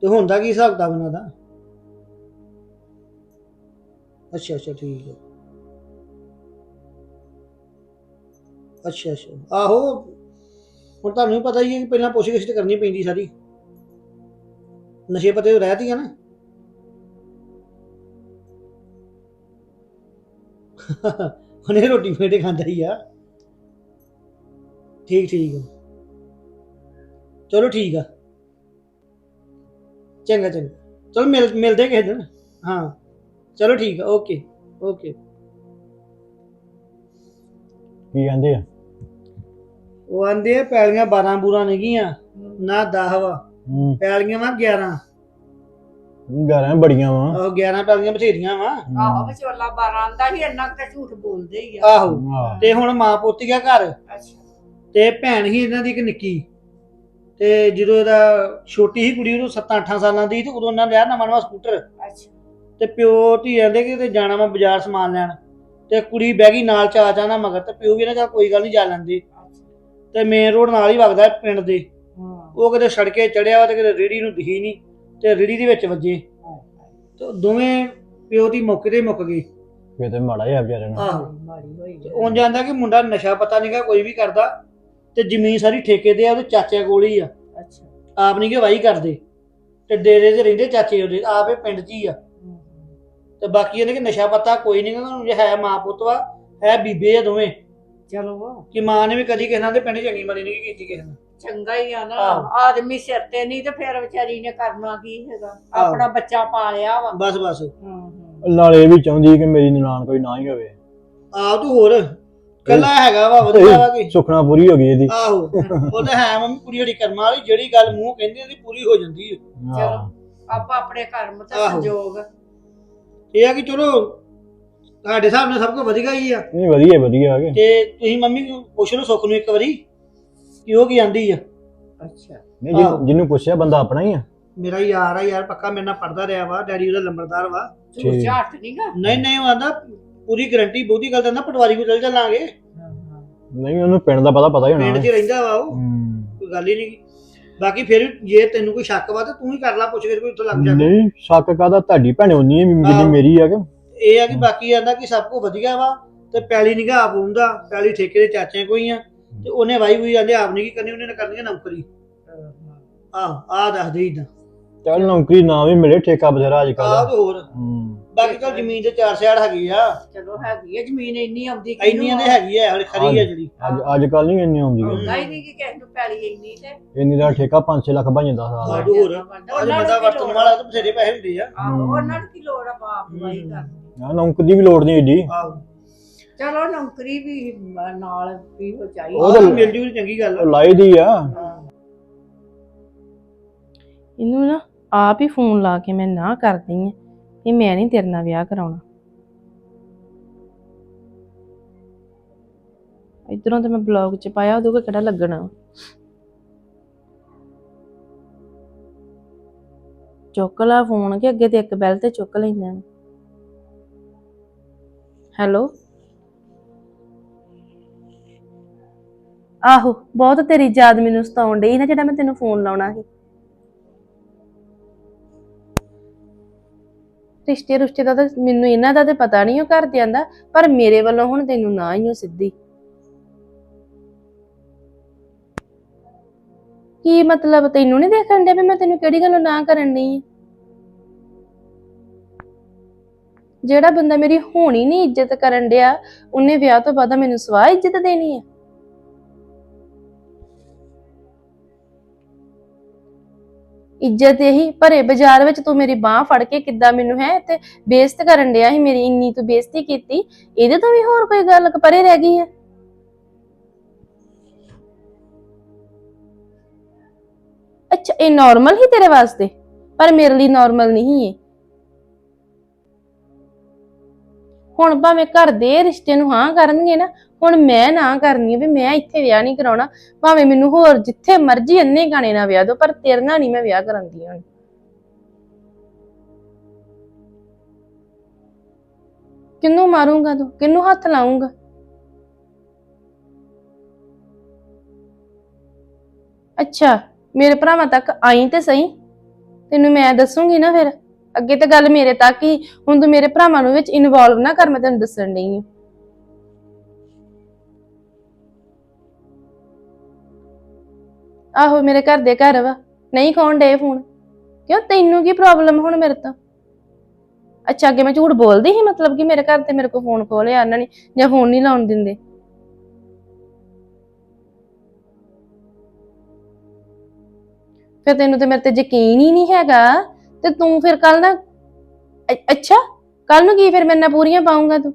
ਤੇ ਹੁੰਦਾ ਕੀ ਹਿਸਾਬ ਦਾ ਬਣਾ ਦਾ? ਅੱਛਾ ਅੱਛਾ ਠੀਕ ਹੈ ਅੱਛਾ ਅੱਛਾ। ਆਹੋ। ਹੁਣ ਤੁਹਾਨੂੰ ਵੀ ਪਤਾ ਹੀ ਹੈ ਕਿ ਪਹਿਲਾਂ ਪੁੱਛਗਿੱਛ ਤੇ ਕਰਨੀ ਪੈਂਦੀ ਸਾਰੀ। ਨਸ਼ੇ ਪਤੇ ਤੋਂ ਰਹਿਤੀ ਆ ਨਾ। ਉਹਨੇ ਰੋਟੀ ਫੇਟੇ ਖਾਂਦਾ ਹੀ ਆ। ਠੀਕ ਠੀਕ ਚਲੋ ਠੀਕ ਆ। ਚੰਗਾ ਚੰਗਾ। ਚਲੋ ਮਿਲ, ਮਿਲਦੇ ਕਿਸੇ ਦਿਨ। ਹਾਂ। ਚਲੋ ਠੀਕ ਆ। Okay okay. ਕੀ ਕਹਿੰਦੇ ਆ? ਉਹ ਆਂਦੇ ਆ ਪੈਲੀਆਂ 12 ਬੂਰਾ ਨਹੀਂਆਂ ਨਾ 10 ਵਾ। ਹੂੰ। ਪੈਲੀਆਂ ਵਾ 11 ਗਾਰਾਂ ਬੜੀਆਂ ਵਾ। ਉਹ 11 ਪੈਲੀਆਂ ਬਥੇਰੀਆਂ ਵਾ। ਆਹੋ ਵਿਚੋਲਾ 12 ਆਂਦਾ ਸੀ ਇੰਨਾ ਕੁ ਝੂਠ ਬੋਲਦੇ ਹੀ ਆ। ਆਹੋ। ਤੇ ਹੁਣ ਮਾਂ ਪੁੱਤ ਗਿਆ ਘਰ। ਅੱਛਾ। ਤੇ ਭੈਣ ਹੀ ਇਹਨਾਂ ਦੀ ਇੱਕ ਨਿੱਕੀ। ਤੇ ਜਦੋਂ ਇਹਦਾ ਛੋਟੀ ਹੀ ਕੁੜੀ ਉਹਨੂੰ 7-8 ਸਾਲਾਂ ਦੀ ਤੇ ਉਦੋਂ ਉਹਨਾਂ ਲਿਆ ਨਵਾਂ ਨਵਾਂ ਸਕੂਟਰ। ਅੱਛਾ। ਤੇ ਪਿਓ ਧੀ ਕਹਿੰਦੇ ਕਿ ਤੇ ਜਾਣਾ ਮੈਂ ਬਾਜ਼ਾਰ ਸਮਾਨ ਲੈਣ। ਤੇ ਕੁੜੀ ਬਹਿ ਗਈ ਨਾਲ ਚਾ ਚਾਣਾ ਮਗਰ ਤੇ ਪਿਓ ਵੀ ਇਹਨਾਂ ਚੱਲ ਕੋਈ ਗੱਲ ਨਹੀਂ ਜਾ ਲੈਂਦੇ। ਤੇ ਮੇਨ ਰੋਡ ਨਾਲ ਹੀ ਵਗਦਾ ਪਿੰਡ ਦੇ। ਹਾਂ। ਉਹ ਕਿਤੇ ਸੜਕੇ ਚੜਿਆ ਵਾ ਤੇ ਕਿਤੇ ਰੇੜੀ ਨੂੰ ਦਿਖੀ ਨਹੀਂ ਤੇ ਰੇੜੀ ਦੇ ਵਿੱਚ ਵੱਜੇ। ਤੇ ਦੋਵੇਂ ਪਿਓ ਦੀ ਮੌਕੇ ਤੇ ਹੀ ਮੁੱਕ ਗਏ। ਫੇਰ ਤੇ ਮਾੜਾ ਜਿਹਾ ਵਿਚਾਰੇ ਨੂੰ। ਆਹੋ। ਮਾੜੀ ਹੋਈ ਤੇ ਉਹ ਜਾਂਦਾ ਕਿ ਮੁੰਡਾ ਨਸ਼ਾ ਪਤਾ ਨਹੀਂਗਾ ਕੋਈ ਵੀ ਕਰਦਾ ਤੇ ਜ਼ਮੀਨ ਸਾਰੀ ਠੇਕੇ ਤੇ ਆ ਉਹਦੇ ਚਾਚੇ ਕੋਲ ਹੀ ਆ। ਅੱਛਾ। ਆਪ ਨਹੀਂ ਕਿ ਵਾਹੀ ਕਰਦੇ। ਤੇ ਡੇਰੇ 'ਚ ਰਹਿੰਦੇ ਚਾਚੇ ਉਹਦੇ ਆਪ ਇਹ ਪਿੰਡ 'ਚ ਹੀ ਆ। ਹਮ, ਤੇ ਬਾਕੀ ਇਹਨੇ ਕਿ ਨਸ਼ਾ ਪਤਾ ਕੋਈ ਨਹੀਂ ਕਹਿੰਦਾ ਜੇ ਹੈ ਮਾਂ ਪੁੱਤ ਵਾ ਹੈ ਬੀਬੇ ਆ ਦੋਵੇਂ। ਚਲੋ ਕਿ ਮਾਂ ਨੇ ਵੀ ਕਦੀ ਕਿਸੇ ਨਾਲ ਦੇ ਪਿੰਡ ਚੰਗੀ ਮਾਰੀ ਨਹੀਂ ਕੀਤੀ ਕਿਸੇ ਨਾਲ। ਚੰਗਾ ਹੀ ਆ ਨਾ। ਆਹੋ। ਆਦਮੀ ਸਿਰ ਤੇ ਨਹੀਂ ਤੇ ਫਿਰ ਵਿਚਾਰੀ ਨੇ ਕਰਨਾ ਕੀ ਹੈਗਾ। ਆਪਣਾ ਬੱਚਾ ਪਾਲਿਆ ਵਾ। ਬਸ ਬਸ। ਹੂੰ ਹੂੰ। ਨਾਲੇ ਇਹ ਵੀ ਚਾਹੁੰਦੀ ਕਿ ਮੇਰੀ ਨਨਾਣ ਕੋਈ ਨਾ ਹੀ ਹੋਵੇ। ਆਹ ਤੂੰ ਹੋਰ। ਕੱਲਾ ਹੈਗਾ ਵਾ ਵਧੀਆ ਵਾ ਕਿ? ਸੁਖਣਾ ਪੂਰੀ ਹੋ ਗਈ ਇਹਦੀ। ਆਹੋ। ਉਹ ਤਾਂ ਹੈ ਮੰਮੀ ਕੁੜੀ ਜਿਹੜੀ ਕਰਮਾਂ ਵਾਲੀ ਜਿਹੜੀ ਗੱਲ ਮੂੰਹ ਕਹਿੰਦੀ ਉਹਦੀ ਪੂਰੀ ਹੋ ਜਾਂਦੀ ਹੈ ਹਾਂ। ਆਪਾਂ ਆਪਣੇ ਕਰਮ ਤੇ ਆਹੋ। ਸੰਜੋਗ ਇਹ ਆ ਕਿ ਚਲੋ ਤੁਹਾਡੇ ਹਿਸਾਬ ਨਾਲ ਸਭ ਕੁਝ ਵਧੀਆ ਹੀ ਆ। ਨਹੀਂ ਵਧੀਆ ਵਧੀਆ ਆ ਕੇ। ਤੇ ਤੁਸੀਂ ਮੰਮੀ ਨੂੰ ਪੁੱਛ ਲਓ ਸੁੱਖ ਨੂੰ ਇੱਕ ਵਾਰੀ ਕਿ ਉਹ ਕੀ ਆਂਦੀ ਆ। ਅੱਛਾ। ਨਹੀਂ ਜਿਹਨੂੰ-। ਜਿਹਨੂੰ ਪੁੱਛਿਆ ਬੰਦਾ ਆਪਣਾ ਹੀ ਆ। ਮੇਰਾ ਯਾਰ ਆ ਯਾਰ ਪੱਕਾ ਮੇਰੇ ਨਾਲ ਪੜਦਾ ਰਿਹਾ ਵਾ ਡੈਡੀ ਉਹਦਾ ਲੰਬੜਦਾਰ ਵਾ। ਠੀਕ। ਝਾਟ ਨਹੀਂਗਾ ਨਹੀਂ ਨਹੀਂ ਉਹ ਆਂਦਾ ਪੂਰੀ ਗਰੰਟੀ ਬਹੁਤੀ ਗੱਲ ਤਾਂ ਪਟਵਾਰੀ ਕੋਲ ਚੱਲ ਚੱਲਾਂਗੇ ਨਹੀਂ ਉਹਨੂੰ ਪਿੰਡ ਦਾ ਪਤਾ ਪਤਾ ਹੀ ਹੋਣਾ। ਪਿੰਡ 'ਚ ਹੀ ਰਹਿੰਦਾ ਵਾ ਉਹ। ਕੋਈ ਗੱਲ ਹੀ ਨਹੀਂ। ਬਾਕੀ ਫਿਰ ਵੀ ਜੇ ਤੈਨੂੰ ਕੋਈ ਸ਼ੱਕ ਵਾ ਤਾਂ ਤੂੰ ਹੀ ਕਰ ਲੈ ਪੁੱਛ ਕੇ ਕੋਈ ਉੱਥੇ ਲੱਗ ਜਾ ਨਹੀਂ ਸ਼ੱਕ ਕਾਦਾ ਤੁਹਾਡੀ ਭੈਣ ਉਨੀ ਹੈ ਜਿੰਨੀ ਆਹੋ। ਮੇਰੀ ਆ ਕਿ। ਇਹ ਆ ਕਿ ਬਾਕੀ ਆਂਦਾ ਕਿ ਸਭ ਕੁਝ ਵਧੀਆ ਵਾ ਤੇ ਪੈਲੀ ਨਿਗਾਹ ਆਪ ਹੁੰਦਾ ਪੈਲੀ ਠੇਕੇ ਦੇ ਚਾਚੇ ਕੋਈ ਆ ਤੇ ਉਹਨੇ ਵਾਈ ਹੋਈ ਆਂਦੇ ਆਪ ਨਹੀਂ ਕੀ ਕਰਨੀ ਉਹਨੇ ਕਰਨੀ ਆ ਨੌਕਰੀ। ਆਹ ਆ ਦੱਸ ਦੇ ਇਦਾਂ ਚੱਲ ਨੌਕਰੀ ਨਾ ਵੀ ਮਿਲੇ ਠੇਕਾ ਬਥੇਰਾ ਅੱਜ ਆਹ ਕੱਲ ਤੇ ਹੋਰ। ਬਾਕੀ ਤਾਂ ਜ਼ਮੀਨ ਤੇ ਚਾਰ ਸਿਆੜ ਹੈਗੀ ਆ। ਚਲੋ ਹੈਗੀ ਆ ਜ਼ਮੀਨ ਇੰਨੀ ਆਉਂਦੀ ਕਿਹਨੂੰ ਇੰਨੀਆਂ ਦੇ ਹੈਗੀ ਆ ਹਲੇ ਖਰੀ ਆ ਜਿਹੜੀ। ਅੱਜ ਅੱਜ ਕੱਲ ਨਹੀਂ ਇੰਨੀ ਆਉਂਦੀ ਆਉਂਦਾ ਹੀ ਨਹੀਂ ਕਿ ਕਿਸੇ ਨੂੰ ਪੈਲੀ ਇੰਨੀ ਤੇ। ਇੰਨੀ ਦਾ ਠੇਕਾ 5-6 ਲੱਖ ਬਣ ਜਾਂਦਾ ਸਾਲ ਆਹ ਦਾ। ਤੇ ਹੋਰ ਬੰਦਾ ਵਰਤਣ ਵਾਲਾ ਤਾਂ ਬਥੇਰੇ ਪੈਸੇ ਹੁੰਦੇ ਆ। ਆਹੋ ਉਹਨਾਂ ਨੂੰ ਕੀ ਲੋੜ ਆ ਬਾਪ ਵਾਈ ਕਰਨੀ ਆਹ ਨੌਕਰੀ ਦੀ ਵੀ ਲੋੜ ਨਹੀਂ ਏਡੀ। ਆਹੋ। ਚਲੋ ਨੌਕਰੀ ਵੀ ਮ- ਨਾਲ ਵੀ ਹੋ ਚਾਹੀਦੀ। ਉਹ ਤਾਂ ਮਿਲ ਜੂ ਤਾਂ ਚੰਗੀ ਗੱਲ ਆ। ਲਾਈ ਦੀ ਆ। ਇਹਨੂੰ ਨਾ ਆਪ ਹੀ ਫੋਨ ਲਾ ਕੇ ਮੈਂ ਨਾ ਕਰਦੀ ਆ ਕਿ ਮੈਂ ਨਹੀਂ ਤੇਰੇ ਨਾਲ ਵਿਆਹ ਕਰਾਉਣਾ। ਇਧਰੋਂ ਤੇ ਮੈਂ ਬਲੌਗ ਚ ਪਾਇਆ ਉਹਦੇ ਕੋਲ ਕਿਹੜਾ ਲੱਗਣਾ? ਚੁੱਕ ਲਾ ਫੋਨ ਕਿ ਅੱਗੇ ਤੇ ਇੱਕ ਬੈਲ ਤੇ ਚੁੱਕ ਲੈਂਦਾ ਹੈਲੋ। ਆਹੋ, ਬਹੁਤ ਤੇਰੀ ਯਾਦ ਮੈਨੂੰ ਸਤਾਉਣ ਡਈ ਨਾ ਜਿਹੜਾ ਮੈਂ ਤੈਨੂੰ ਫੋਨ ਲਾਉਣਾ ਸੀ। ਰਿਸ਼ਤੇ ਰੁਸ਼ਤੇ ਦਾ ਤਾਂ ਮੈਨੂੰ ਇਹਨਾਂ ਦਾ ਤੇ ਪਤਾ ਨਹੀਂ, ਉਹ ਘਰਦਿਆਂ ਦਾ, ਪਰ ਮੇਰੇ ਵੱਲੋਂ ਹੁਣ ਤੈਨੂੰ ਨਾ ਹੀ ਉਹ ਸਿੱਧੀ। ਕੀ ਮਤਲਬ ਤੈਨੂੰ ਨਹੀਂ ਦੇਖਣ ਡਿਆ ਵੀ ਮੈਂ ਤੈਨੂੰ ਕਿਹੜੀ ਗੱਲੋਂ ਨਾ ਕਰਨ ਡਈ ਜਿਹੜਾ ਬੰਦਾ ਮੇਰੀ ਹੋਣੀ ਨਹੀਂ ਇੱਜ਼ਤ ਕਰਨ ਡਿਆ, ਉਹਨੇ ਵਿਆਹ ਤੋਂ ਬਾਅਦ ਮੈਨੂੰ ਸਵਾਹ ਇੱਜ਼ਤ ਦੇਣੀ ਹੈ ਇੱਜ਼ਤ ਇਹੀ, ਭਰੇ ਬਾਜ਼ਾਰ ਵਿੱਚ ਤੂੰ ਮੇਰੀ ਬਾਹ ਫੜ ਕੇ ਕਿੱਦਾਂ ਮੈਨੂੰ ਹੈ ਤੇ ਬੇਇੱਜ਼ਤ ਕਰਨ ਡਿਆ ਸੀ, ਮੇਰੀ ਇੰਨੀ ਤੂੰ ਬੇਇੱਜ਼ਤੀ ਕੀਤੀ, ਇਹਦੇ ਤੋਂ ਵੀ ਹੋਰ ਕੋਈ ਗੱਲ ਪਰੇ ਰਹਿ ਗਈ ਹੈ ਅੱਛਾ, ਇਹ ਨਾਰਮਲ ਹੀ ਤੇਰੇ ਵਾਸਤੇ, ਪਰ ਮੇਰੇ ਲਈ ਨਾਰਮਲ ਨਹੀਂ ਹੈ ਹੁਣ ਭਾਵੇਂ ਘਰ ਦੇ ਰਿਸ਼ਤੇ ਨੂੰ ਹਾਂ ਕਰਨਗੇ ਨਾ, ਹੁਣ ਮੈਂ ਨਾ ਕਰਨੀ ਹੈ ਵੀ ਮੈਂ ਇੱਥੇ ਵਿਆਹ ਨਹੀਂ ਕਰਾਉਣਾ। ਭਾਵੇਂ ਮੈਨੂੰ ਹੋਰ ਜਿੱਥੇ ਮਰਜ਼ੀ ਅੰਨੇ ਗਾਣੇ ਨਾਲ ਵਿਆਹ ਦਿਓ ਪਰ ਤੇਰੇ ਨਾਲ ਨਹੀਂ ਮੈਂ ਵਿਆਹ ਕਰਾਂਦੀ ਹੁਣ। ਕਿੰਨੂੰ ਮਾਰੂੰਗਾ ਤੂੰ? ਕਿੰਨੂੰ ਹੱਥ ਲਾਉਂਗਾ ਅੱਛਾ, ਮੇਰੇ ਭਰਾਵਾਂ ਤੱਕ ਆਈ ਤੇ ਸਹੀ? ਤੈਨੂੰ ਮੈਂ ਦੱਸੂਗੀ ਨਾ ਫਿਰ? ਅੱਗੇ ਤੇ ਗੱਲ ਮੇਰੇ ਤੱਕ ਹੀ, ਹੁਣ ਤੂੰ ਮੇਰੇ ਭਰਾਵਾਂ ਨੂੰ ਵਿੱਚ ਇਨਵੋਲਵ ਨਾ ਕਰ, ਮੈਂ ਤੈਨੂੰ ਦੱਸਣ ਡਈ ਆਹੋ, ਮੇਰੇ ਘਰ ਦੇ ਘਰ ਵਾ। ਨਹੀਂ ਕੌਣ ਡੇ ਫੋਨ। ਕਿਉਂ? ਤੈਨੂੰ ਕੀ ਪ੍ਰੋਬਲਮ ਹੁਣ ਮੇਰੇ ਤੋਂ? ਅੱਛਾ, ਅੱਗੇ ਮੈਂ ਝੂਠ ਬੋਲਦੀ ਸੀ, ਮਤਲਬ ਕਿ ਮੇਰੇ ਘਰ ਤੇ ਮੇਰੇ ਕੋਲ ਫੋਨ ਖੋਲਿਆ ਉਹਨਾਂ ਨੇ, ਜਾਂ ਫੋਨ ਨਹੀਂ ਲਾਉਣ ਦਿੰਦੇ। ਫਿਰ ਤੈਨੂੰ ਤੇ ਮੇਰੇ ਤੇ ਯਕੀਨ ਹੀ ਨਹੀਂ ਹੈਗਾ। ਤੇ ਤੂੰ ਫਿਰ ਕੱਲ ਨਾ ਅ- ਅੱਛਾ ਕੱਲ ਨੂੰ ਕੀ ਫਿਰ ਮੇਰੇ ਨਾਲ ਪੂਰੀਆਂ ਪਾਉਂਗਾ ਤੂੰ?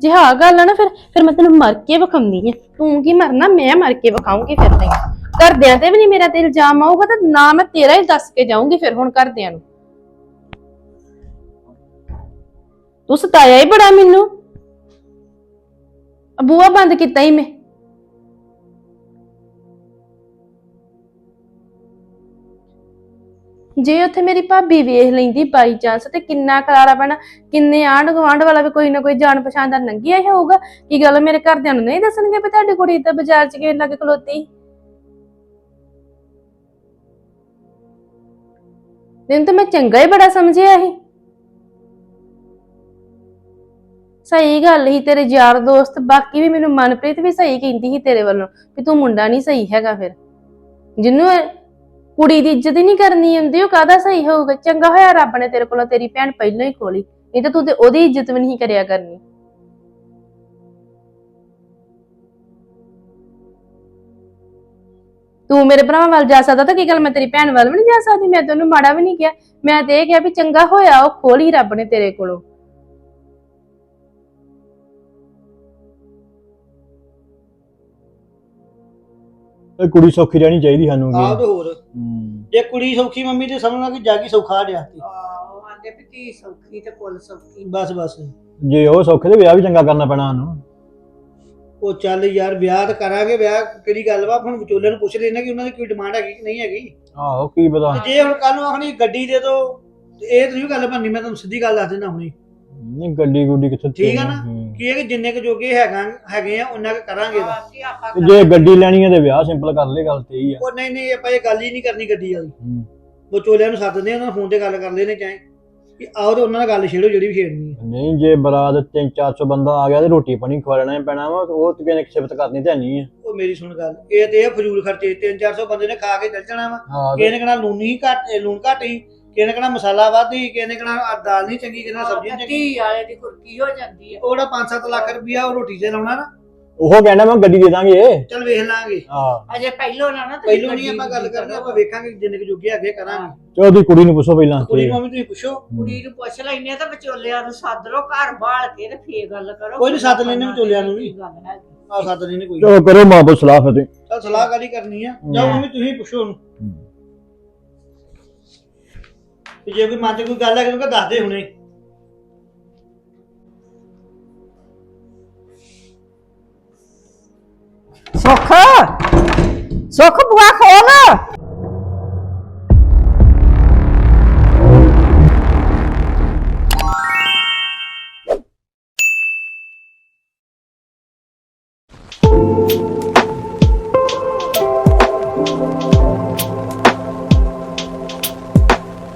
ਜੇ ਹਾਂ ਗੱਲ ਆ ਨਾ ਫਿਰ ਫਿਰ ਮੈਂ ਤੈਨੂੰ ਮਰ ਕੇ ਵਿਖਾਉਂਦੀ ਆ। ਤੂੰ ਕੀ ਮਰਨਾ, ਮੈਂ ਮਰ ਕੇ ਵਿਖਾਉਂਗੀ ਫਿਰ ਤੈਨੂੰ। ਘਰਦਿਆਂ ਤੇ ਵੀ ਨਹੀਂ ਮੇਰਾ ਤੇ ਇਲਜ਼ਾਮ ਆਊਗਾ ਤਾਂ ਨਾ ਮੈਂ ਤੇਰਾ ਹੀ ਦੱਸ ਕੇ ਜਾਊਂਗੀ ਫਿਰ ਹੁਣ ਘਰਦਿਆਂ ਨੂੰ। ਤੂੰ ਸਤਾਇਆ ਹੀ ਬੜਾ ਮੈਨੂੰ। ਆ ਬੂਹਾ ਬੰਦ ਕੀਤਾ ਹੀ ਮੈਂ। ਜੇ ਉੱਥੇ ਮੇਰੀ ਭਾਬੀ ਵੇਖ ਲੈਂਦੀ ਬਾਈ ਚਾਂਸ ਤੇ ਕਿੰਨਾ ਖਲਾਰਾ ਪੈਣਾ, ਕਿੰਨੇ ਆਂਢ ਗੁਆਂਢ ਵਾਲਾ ਵੀ ਕੋਈ ਨਾ ਕੋਈ ਜਾਣ ਪਛਾਣ ਦਾ ਨੰਗਿਆ ਹੀ ਹੋਊਗਾ, ਕੀ ਗੱਲ ਮੇਰੇ ਘਰਦਿਆਂ ਨੂੰ ਨਹੀਂ ਦੱਸਣਗੇ ਵੀ ਤੁਹਾਡੀ ਕੁੜੀ ਤਾਂ ਬਾਜ਼ਾਰ 'ਚ ਗਏ ਲੱਗ ਖਲੋਤੀ? ਦਿਨ ਤਾਂ ਮੈਂ ਚੰਗਾ ਹੀ ਬੜਾ ਸਮਝਿਆ ਸੀ। ਸਹੀ ਗੱਲ ਹੀ ਤੇਰੇ ਯਾਰ ਦੋਸਤ, ਬਾਕੀ ਵੀ ਮੈਨੂੰ ਮਨਪ੍ਰੀਤ ਵੀ ਸਹੀ ਕਹਿੰਦੀ ਸੀ ਤੇਰੇ ਵੱਲੋਂ, ਵੀ ਤੂੰ ਮੁੰਡਾ ਨਹੀਂ ਸਹੀ ਹੈਗਾ ਫਿਰ। ਜਿਹਨੂੰ ਕੁੜੀ ਦੀ ਇੱਜ਼ਤ ਹੀ ਨਹੀਂ ਕਰਨੀ ਹੁੰਦੀ, ਉਹ ਕਾਹਦਾ ਸਹੀ ਹੋਊਗਾ? ਚੰਗਾ ਹੋਇਆ ਰੱਬ ਨੇ ਤੇਰੇ ਕੋਲੋਂ ਤੇਰੀ ਭੈਣ ਪਹਿਲਾਂ ਹੀ ਖੋਲੀ, ਨਹੀਂ ਤਾਂ ਤੂੰ ਤੇ ਉਹਦੀ ਇੱਜ਼ਤ ਵੀ ਨਹੀਂ ਕਰਿਆ ਕਰਨੀ। ਤੂੰ ਮੇਰੇ ਭਰਾਵਾਂ ਵੱਲ ਜਾ ਸਕਦਾ ਤਾਂ ਕੀ ਗੱਲ ਮੈਂ ਤੇਰੀ ਭੈਣ ਵੱਲ ਵੀ ਨਹੀਂ ਜਾ ਸਕਦੀ? ਮੈਂ ਤੈਨੂੰ ਮਾੜਾ ਵੀ ਨਹੀਂ ਕਿਹਾ। ਮੈਂ ਤੇ ਇਹ ਕਿਹਾ ਵੀ ਚੰਗਾ ਹੋਇਆ, ਉਹ ਖੋਲੀ ਰੱਬ ਨੇ ਤੇਰੇ ਕੋਲੋਂ। ਇਹ ਕੁੜੀ ਸੌਖੀ ਰਹਿਣੀ ਚਾਹੀਦੀ ਸਾਨੂੰ ਆਹ ਕੀ ਤੇ ਹੋਰ। ਹੂੰ। ਜੇ ਕੁੜੀ ਸੌਖੀ ਮੰਮੀ ਤੇ ਸਮਝਣਾ ਕਿ ਜਾਗੀ ਸੌਖਾ ਡਿਆ ਤੇ ਆਹੋ ਆਂਦੇ ਵੀ ਧੀ ਸੌਖੀ ਤੇ ਕੁੱਲ ਸੌਖੀ। ਬਸ ਬਸ। ਜੇ ਉਹ ਸੌਖੇ ਤੇ ਵਿਆਹ ਵੀ ਚੰਗਾ ਕਰਨਾ ਪੈਣਾ ਸਾਨੂੰ ਉਹ ਚੱਲ ਯਾਰ ਵਿਆਹ ਤਾਂ ਕਰਾਂਗੇ ਵਿਆਹ ਕਿਹੜੀ ਗੱਲ ਵਾ? ਹੁਣ ਵਿਚੋਲੇ ਨੂੰ ਪੁੱਛ ਲੈਣਾ ਕਿ ਉਹਨਾਂ ਦੀ ਕੋਈ ਡਿਮਾਂਡ ਹੈਗੀ ਕਿ ਨਹੀਂ ਹੈਗੀ। ਆਹੋ ਕੀ ਪਤਾ। ਤੇ ਜੇ ਹੁਣ ਕੱਲ ਨੂੰ ਆਖਣੀ ਗੱਡੀ ਦੇ ਦੋ ਤੇ ਇਹ ਤੁਸੀਂ ਗੱਲ ਬਣਨੀ ਮੈਂ ਤੁਹਾਨੂੰ ਸਿੱਧੀ ਗੱਲ ਦੱਸ ਦਿੰਦਾ ਹੁਣੀ। ਨਹੀਂ ਗੱਡੀ ਗੁੱਡੀ ਕਿੱਥੇ ਠੀਕ ਆ ਨਾ? ਹੂੰ। ਕੀ ਇਹ ਕਿ ਜਿੰਨੇ ਕੁ ਜੋਗੇ ਹੈਗਾ ਹੈਗੇ ਆ ਉਹਨਾਂ ਕੁ ਕਰਾਂਗੇ ਤੇ ਜੇ ਗੱਡੀ ਲੈਣੀ ਹੈ ਤੇ ਵਿਆਹ ਸਿੰਪਲ ਕਰ ਲੈ ਗੱਲ ਤੇ ਹੀ ਆ। ਉਹ ਨਹੀਂ ਨਹੀਂ ਆਪਾਂ ਇਹ ਗੱਲ ਹੀ ਨਹੀਂ ਕਰਨੀ ਗੱਡੀ ਵਾਲੀ। ਹੂੰ। ਵਿਚੋਲਿਆਂ ਨੂੰ ਸੱਦਦੇ ਆ ਉਹਨਾਂ ਨੂੰ ਫੋਨ ਤੇ ਗੱਲ ਕਰ ਲੈਣੇ ਚਾਹੇ। ਕਿ ਆਓ ਤੇ ਉਹਨਾਂ ਨਾਲ ਗੱਲ ਛੇੜੋ ਜਿਹੜੀ ਵੀ ਛੇੜਨੀ ਹੈ ਨਹੀਂ ਜੇ ਬਰਾਤ 3-400 ਬੰਦਾ ਆ ਗਿਆ ਤੇ ਰੋਟੀ ਪਾਣੀ ਖਵਾਉਣਾ ਹੀ ਪੈਣਾ ਵਾ ਉਹ ਤੇ ਕਿਨੇ ਸਿਫਤ ਕਰਨੀ ਤੇ ਨਹੀਂ ਆ। ਉਹ ਮੇਰੀ ਸੁਣ ਗੱਲ ਇਹ ਤੇ ਇਹ ਫਜ਼ੂਲ ਖਰਚੇ 3-400 ਬੰਦੇ ਨੇ ਖਾ ਕੇ ਚੱਲ ਜਾਣਾ ਵਾ। ਹਾਂ ਕਿਸੇ ਨੇ ਕਹਣਾ ਲੂਣ ਹੀ ਘੱਟ ਲੂਣ ਘੱਟ ਹੀ। ਕਿਸੇ ਨੇ ਕਹਣਾ ਮਸਾਲਾ ਵੱਧ ਹੀ ਕਿਸੇ ਨੇ ਕਹਣਾ ਦਾਲ ਨਹੀਂ ਚੰਗੀ ਕਿਸੇ ਨੇ ਸਬਜ਼ੀ ਨਹੀਂ ਚੰਗੀ। ਧੀ ਵਾਲੇ ਦੀ ਕੁਰਕੀ ਹੋ ਜਾਂਦੀ ਹੈ ਉਹਦਾ 5-7 ਲੱਖ ਰੁਪਇਆ ਉਹ ਰੋਟੀ ਤੇ ਲਾਉਣਾ ਨਾ। ਉਹ ਕਹਿੰਦਾ ਮੈਂ ਗੱਡੀ ਦੇ ਦਾਂਗੇ। ਚੱਲ ਵੇਖ ਲਾਂਗੇ। ਹਾਂ। ਅਜੇ ਪਹਿਲੋਂ ਨਾ ਨਾ ਪਹਿਲੋਂ ਨਹੀਂ ਆਪਾਂ ਗੱਲ ਕਰਦੇ ਕਰੋ। ਆਪਾਂ ਵੇਖਾਂਗੇ ਜਿੰਨੇ ਕੁ ਜੋਗੇ ਹੈਗੇ ਕਰਾਂਗੇ। ਤੇ ਉਹਦੀ ਕੁੜੀ ਨੂੰ ਪੁੱਛੋ ਪਹਿਲਾਂ ਕੁੜੀ ਨੂੰ ਮੰਮੀ ਤੁਸੀਂ ਪੁੱਛੋ। ਕੁੜੀ ਨੂੰ ਪੁੱਛ ਲੈਨੇ ਤਾਂ ਵਿਚੋਲਿਆਂ ਨੂੰ ਸੱਦ ਲਓ ਘਰ ਬਾਲ ਕੇ ਤੇ ਫੇਰ ਗੱਲ ਕਰੋ। ਕੋਈ ਨੀ, ਸੱਦ ਲੈਨੇ ਵਿਚੋਲਿਆਂ ਨੂੰ ਵੀ। ਆ ਸੱਦ ਨਹੀਂ ਕੋਈ ਚਲੋ ਕਰੋ ਮਾਂ ਬੋ ਸਲਾਹ ਫਤੇ ਚੱਲ ਸਲਾਹ ਕਰੀ ਕਰਨੀ ਆ। ਜਾਓ ਮੰਮੀ ਤੁਸੀਂ ਪੁੱਛੋ ਉਹਨੂੰ। ਤੇ ਜੇ ਕੋਈ ਮਨ 'ਚ ਕੋਈ ਗੱਲ ਹੈ ਕਿ ਦੱਸ ਦੇ ਹੁਣੇ। ਸੁੱਖ। ਸੁੱਖ ਬੁਆ ਖੋਲ।